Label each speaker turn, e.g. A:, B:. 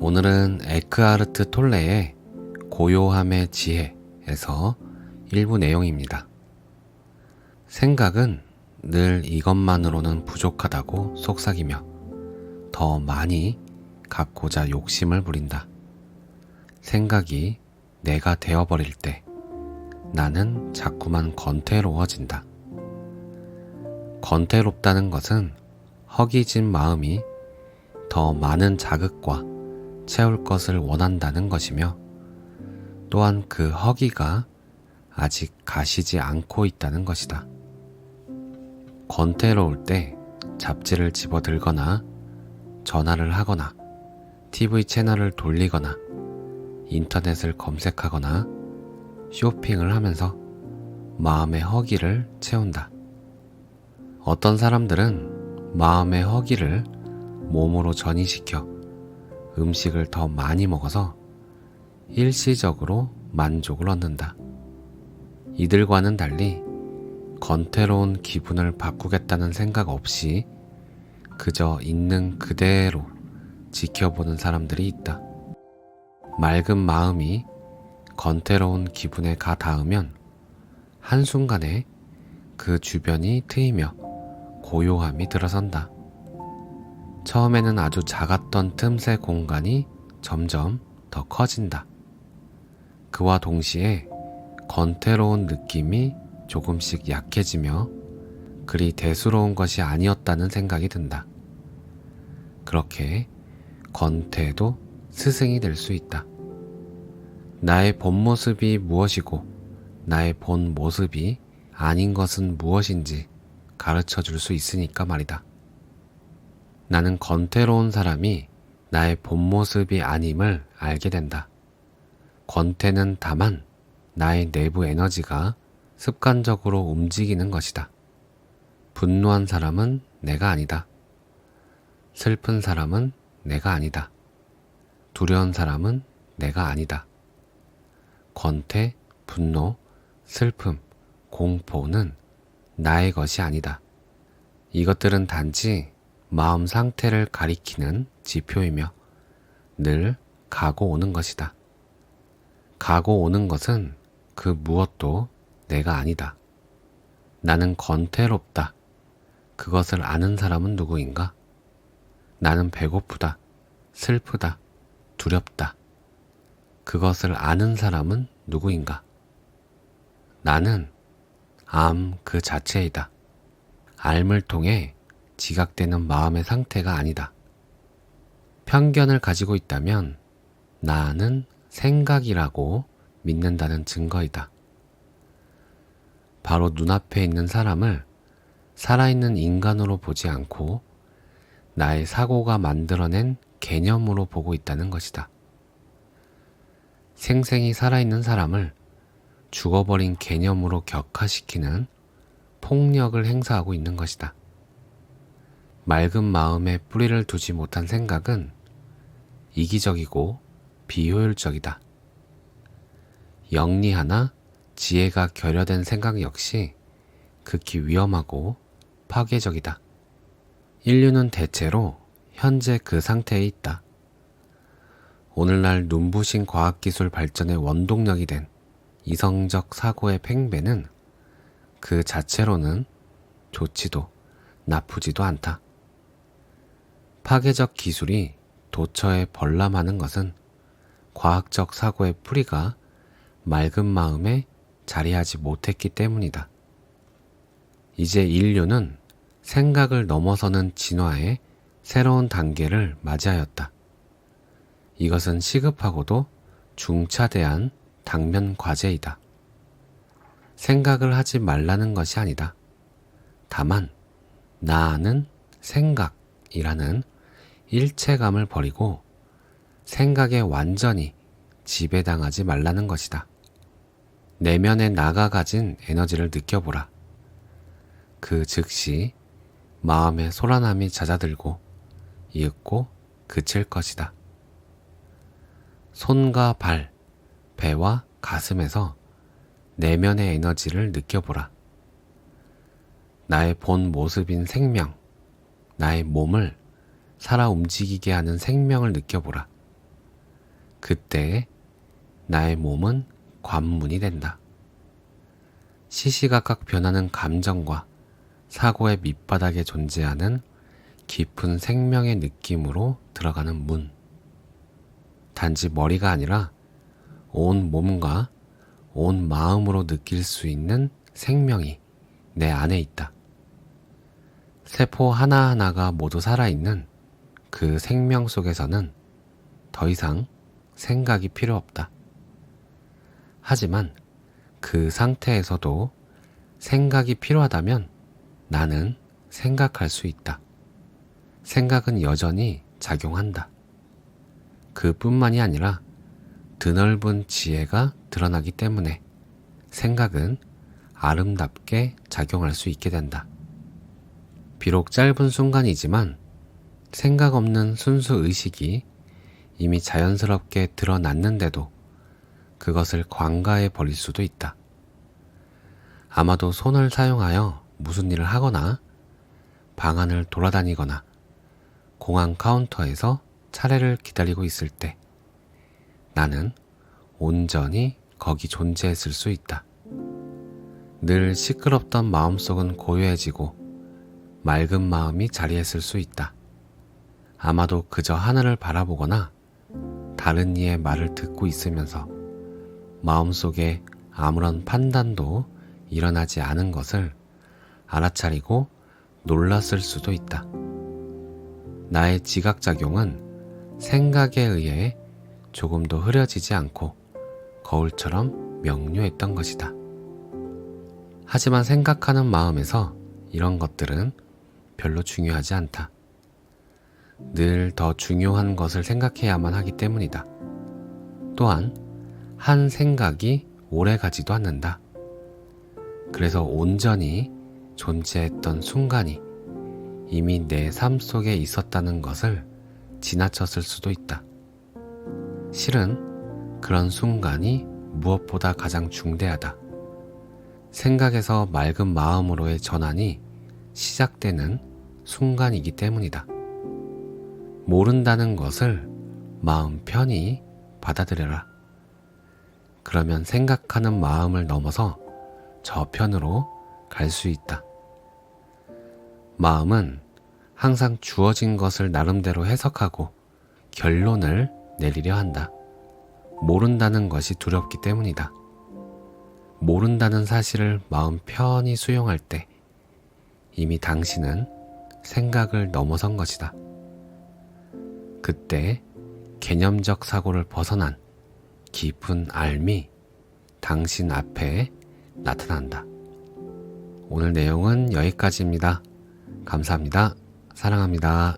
A: 오늘은 에크하르트 톨레의 고요함의 지혜에서 일부 내용입니다. 생각은 늘 이것만으로는 부족하다고 속삭이며 더 많이 갖고자 욕심을 부린다. 생각이 내가 되어버릴 때 나는 자꾸만 건태로워진다. 건태롭다는 것은 허기진 마음이 더 많은 자극과 채울 것을 원한다는 것이며 또한 그 허기가 아직 가시지 않고 있다는 것이다. 권태로울 때 잡지를 집어 들거나 전화를 하거나 TV 채널을 돌리거나 인터넷을 검색하거나 쇼핑을 하면서 마음의 허기를 채운다. 어떤 사람들은 마음의 허기를 몸으로 전이시켜 음식을 더 많이 먹어서 일시적으로 만족을 얻는다. 이들과는 달리 건태로운 기분을 바꾸겠다는 생각 없이 그저 있는 그대로 지켜보는 사람들이 있다. 맑은 마음이 건태로운 기분에 가 닿으면 한순간에 그 주변이 트이며 고요함이 들어선다. 처음에는 아주 작았던 틈새 공간이 점점 더 커진다. 그와 동시에 건태로운 느낌이 조금씩 약해지며 그리 대수로운 것이 아니었다는 생각이 든다. 그렇게 건태도 스승이 될 수 있다. 나의 본 모습이 무엇이고 나의 본 모습이 아닌 것은 무엇인지 가르쳐 줄 수 있으니까 말이다. 나는 건태로운 사람이 나의 본 모습이 아님을 알게 된다. 권태는 다만 나의 내부 에너지가 습관적으로 움직이는 것이다. 분노한 사람은 내가 아니다. 슬픈 사람은 내가 아니다. 두려운 사람은 내가 아니다. 권태, 분노, 슬픔, 공포는 나의 것이 아니다. 이것들은 단지 마음 상태를 가리키는 지표이며 늘 가고 오는 것이다. 가고 오는 것은 그 무엇도 내가 아니다. 나는 건태롭다. 그것을 아는 사람은 누구인가? 나는 배고프다. 슬프다. 두렵다. 그것을 아는 사람은 누구인가? 나는 암 그 자체이다. 알을 통해 지각되는 마음의 상태가 아니다. 편견을 가지고 있다면 나는 생각이라고 믿는다는 증거이다. 바로 눈앞에 있는 사람을 살아있는 인간으로 보지 않고 나의 사고가 만들어낸 개념으로 보고 있다는 것이다. 생생히 살아있는 사람을 죽어버린 개념으로 격화시키는 폭력을 행사하고 있는 것이다. 맑은 마음에 뿌리를 두지 못한 생각은 이기적이고 비효율적이다. 영리하나 지혜가 결여된 생각 역시 극히 위험하고 파괴적이다. 인류는 대체로 현재 그 상태에 있다. 오늘날 눈부신 과학기술 발전의 원동력이 된 이성적 사고의 팽배는 그 자체로는 좋지도 나쁘지도 않다. 파괴적 기술이 도처에 벌람하는 것은 과학적 사고의 뿌리가 맑은 마음에 자리하지 못했기 때문이다. 이제 인류는 생각을 넘어서는 진화의 새로운 단계를 맞이하였다. 이것은 시급하고도 중차대한 당면 과제이다. 생각을 하지 말라는 것이 아니다. 다만, 나는 생각이라는 일체감을 버리고 생각에 완전히 지배당하지 말라는 것이다. 내면에 나가 가진 에너지를 느껴보라. 그 즉시 마음의 소란함이 잦아들고 이윽고 그칠 것이다. 손과 발, 배와 가슴에서 내면의 에너지를 느껴보라. 나의 본 모습인 생명, 나의 몸을 살아 움직이게 하는 생명을 느껴보라. 그때 나의 몸은 관문이 된다. 시시각각 변하는 감정과 사고의 밑바닥에 존재하는 깊은 생명의 느낌으로 들어가는 문. 단지 머리가 아니라 온 몸과 온 마음으로 느낄 수 있는 생명이 내 안에 있다. 세포 하나하나가 모두 살아있는 그 생명 속에서는 더 이상 생각이 필요 없다. 하지만 그 상태에서도 생각이 필요하다면 나는 생각할 수 있다. 생각은 여전히 작용한다. 그 뿐만이 아니라 드넓은 지혜가 드러나기 때문에 생각은 아름답게 작용할 수 있게 된다. 비록 짧은 순간이지만 생각 없는 순수 의식이 이미 자연스럽게 드러났는데도 그것을 관가해 버릴 수도 있다. 아마도 손을 사용하여 무슨 일을 하거나 방안을 돌아다니거나 공항 카운터에서 차례를 기다리고 있을 때 나는 온전히 거기 존재했을 수 있다. 늘 시끄럽던 마음속은 고요해지고 맑은 마음이 자리했을 수 있다. 아마도 그저 하늘을 바라보거나 다른 이의 말을 듣고 있으면서 마음속에 아무런 판단도 일어나지 않은 것을 알아차리고 놀랐을 수도 있다. 나의 지각작용은 생각에 의해 조금도 흐려지지 않고 거울처럼 명료했던 것이다. 하지만 생각하는 마음에서 이런 것들은 별로 중요하지 않다. 늘 더 중요한 것을 생각해야만 하기 때문이다. 또한 한 생각이 오래 가지도 않는다. 그래서 온전히 존재했던 순간이 이미 내 삶 속에 있었다는 것을 지나쳤을 수도 있다. 실은 그런 순간이 무엇보다 가장 중대하다. 생각에서 맑은 마음으로의 전환이 시작되는 순간이기 때문이다. 모른다는 것을 마음 편히 받아들여라. 그러면 생각하는 마음을 넘어서 저편으로 갈 수 있다. 마음은 항상 주어진 것을 나름대로 해석하고 결론을 내리려 한다. 모른다는 것이 두렵기 때문이다. 모른다는 사실을 마음 편히 수용할 때 이미 당신은 생각을 넘어선 것이다. 그때 개념적 사고를 벗어난 깊은 알미 당신 앞에 나타난다. 오늘 내용은 여기까지입니다. 감사합니다. 사랑합니다.